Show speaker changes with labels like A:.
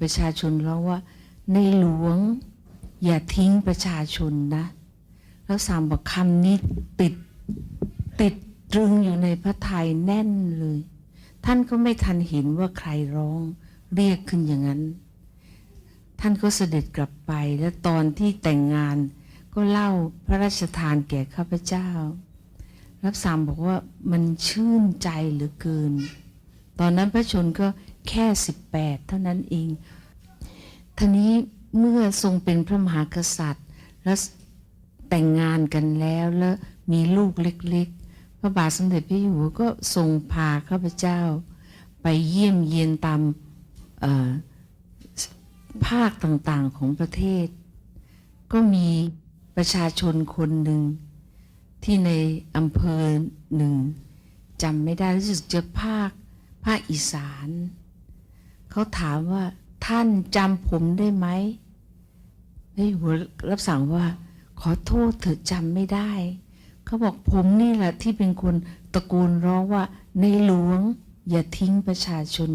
A: ประชาชนร้องว่า ในหลวงอย่าทิ้งประชาชนนะ แล้วสามบอกคำนี้ติดติดตรึงอยู่ในพระทัยแน่นเลย ท่านก็ไม่ทันเห็นว่าใครร้องเรียกขึ้นอย่างนั้น ท่านก็เสด็จกลับไปและตอนที่แต่งงานก็เล่าพระราชทานแก่ข้าพเจ้า รับสามบอกว่ามันชื่นใจเหลือเกิน ตอนนั้นพระชนก็ แค่สิบแปดเท่านั้นเองทีนี้เมื่อทรงเป็นพระมหากษัตริย์ แล้วแต่งงานกันแล้วแล้วมีลูกเล็กๆ พระบาทสมเด็จพระอยู่หัวก็ทรงพาข้าพเจ้า ไปเยี่ยมเยียนตามภาคต่างๆของประเทศ ก็มีประชาชนคนหนึ่ง ที่ในอำเภอหนึ่งจำไม่ได้รู้สึกจะภาคภาคอีสาน เขาถามว่า ท่านจำผมได้ไหมพระอยู่หัวรับสั่งว่า ขอโทษเถอะจำไม่ได้ เขาบอกผมนี่แหละที่เป็นคนตะโกนร้องว่าในหลวง อย่าทิ้งประชาชน